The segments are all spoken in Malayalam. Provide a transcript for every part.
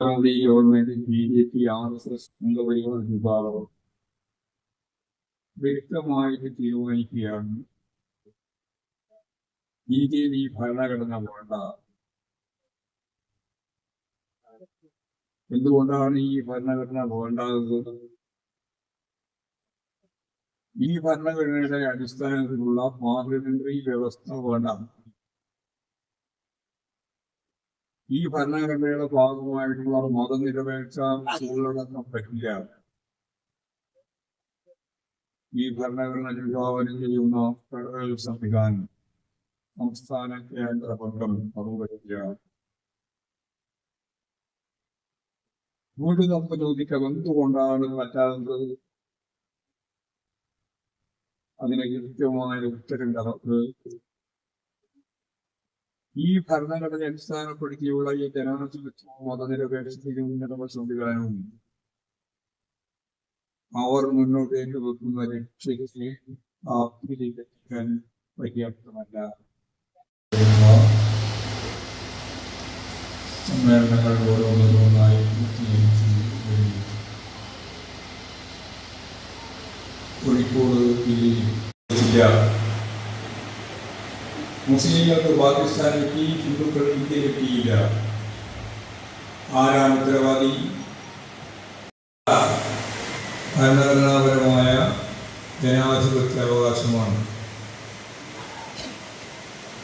കേരളീയ government B J P R S S Sangh Parivar വിഭാഗം വ്യക്തമായിട്ട് തീരുമാനിക്കുകയാണ്. ഭരണഘടന വേണ്ട. എന്തുകൊണ്ടാണ് ഈ ഭരണഘടന വേണ്ടാത്തത്? ഈ ഭരണഘടനയുടെ അടിസ്ഥാനത്തിലുള്ള പാർലമെന്ററി വ്യവസ്ഥ വേണ്ട. ഈ ഭരണഘടനയുടെ ഭാഗമായിട്ടുള്ള മതനിരപേക്ഷ ഉള്ളടക്കം പറ്റില്ല. ഈ ഭരണഘടന വിഭാവനം ചെയ്യുന്ന ഫെഡറൽ സംവിധാനം സംസ്ഥാന കേന്ദ്ര ബന്ധം അതുപറ്റില്ല വീട് നമുക്ക് ചോദിക്കാം എന്തുകൊണ്ടാണ് പറ്റാത്തത്? അതിന് കൃത്യമായ ഉത്തരം നമുക്ക് ഈ ഭരണഘടന അടിസ്ഥാനപ്പെടുത്തിയുള്ള ഈ ജനാധിപത്യവും മതനിരപേക്ഷതയും ഉന്നത സംവിധാനവും അവർ മുന്നോട്ടേക്ക് വെക്കുന്ന ലക്ഷ്യത്തെ പര്യാപ്തമല്ല. സമ്മേളനങ്ങൾ ഓരോന്നോരോന്നായി കോഴിക്കോട് ജില്ല മുസ്ലിങ്ങൾക്ക് പാകിസ്ഥാനിലെത്തി ഹിന്ദുക്കൾ ഇന്ത്യയിലെത്തിയില്ല ആരാണ് ഉത്തരവാദി? ഭരണഘടനാപരമായ ജനാധിപത്യ അവകാശമാണ്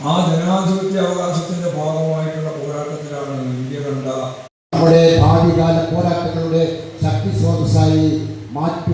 ആ ജനാധിപത്യ അവകാശത്തിന്റെ ഭാഗമായിട്ടുള്ള പോരാട്ടത്തിലാണ് ഇന്ത്യ കണ്ട നമ്മുടെ ഭാവികാല പോരാട്ടങ്ങളുടെ ശക്തി സ്രോതസ്സായി മാറ്റി